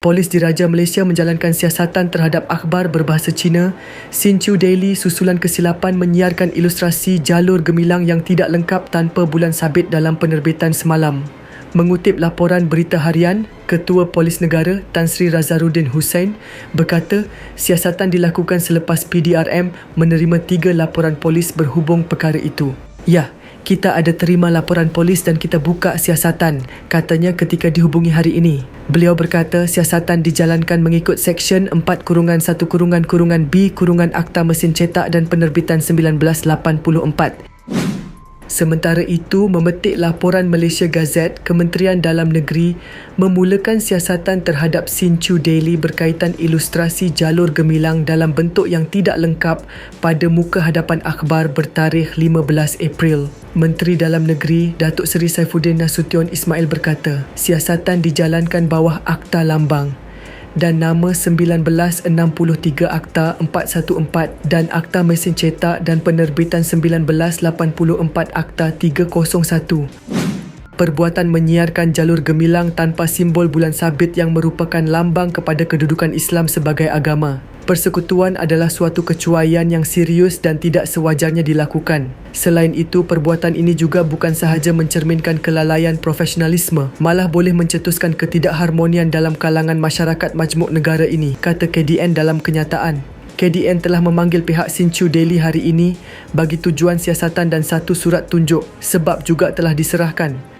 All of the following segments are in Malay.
Polis Diraja Malaysia menjalankan siasatan terhadap akhbar berbahasa Cina. Sinchu Daily susulan kesilapan menyiarkan ilustrasi jalur gemilang yang tidak lengkap tanpa bulan sabit dalam penerbitan semalam. Mengutip laporan berita harian, Ketua Polis Negara Tan Sri Razaruddin Hussein berkata siasatan dilakukan selepas PDRM menerima tiga laporan polis berhubung perkara itu. Ya, kita ada terima laporan polis dan kita buka siasatan, katanya ketika dihubungi hari ini. Beliau berkata siasatan dijalankan mengikut Seksyen 4 kurungan 1 kurungan kurungan B kurungan Akta Mesin Cetak dan Penerbitan 1984. Sementara itu, memetik laporan Malaysia Gazette, Kementerian Dalam Negeri memulakan siasatan terhadap Sinchu Daily berkaitan ilustrasi jalur gemilang dalam bentuk yang tidak lengkap pada muka hadapan akhbar bertarikh 15 April. Menteri Dalam Negeri, Datuk Seri Saifuddin Nasution Ismail berkata, siasatan dijalankan bawah Akta Lambang dan nama 1963 Akta 414 dan Akta Mesin Cetak dan Penerbitan 1984 Akta 301 perbuatan menyiarkan jalur gemilang tanpa simbol bulan sabit yang merupakan lambang kepada kedudukan Islam sebagai agama. Persekutuan adalah suatu kecuaian yang serius dan tidak sewajarnya dilakukan. Selain itu, perbuatan ini juga bukan sahaja mencerminkan kelalaian profesionalisme, malah boleh mencetuskan ketidakharmonian dalam kalangan masyarakat majmuk negara ini, kata KDN dalam kenyataan. KDN telah memanggil pihak Sinchu Daily hari ini bagi tujuan siasatan dan satu surat tunjuk sebab juga telah diserahkan.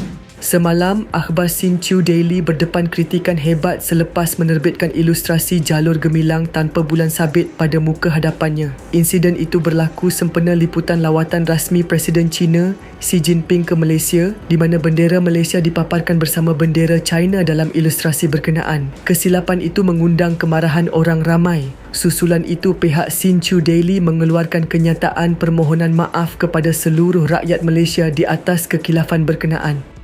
Semalam, akhbar Sinchu Daily berdepan kritikan hebat selepas menerbitkan ilustrasi jalur gemilang tanpa bulan sabit pada muka hadapannya. Insiden itu berlaku sempena liputan lawatan rasmi Presiden China Xi Jinping ke Malaysia di mana bendera Malaysia dipaparkan bersama bendera China dalam ilustrasi berkenaan. Kesilapan itu mengundang kemarahan orang ramai. Susulan itu pihak Sinchu Daily mengeluarkan kenyataan permohonan maaf kepada seluruh rakyat Malaysia di atas kekilafan berkenaan.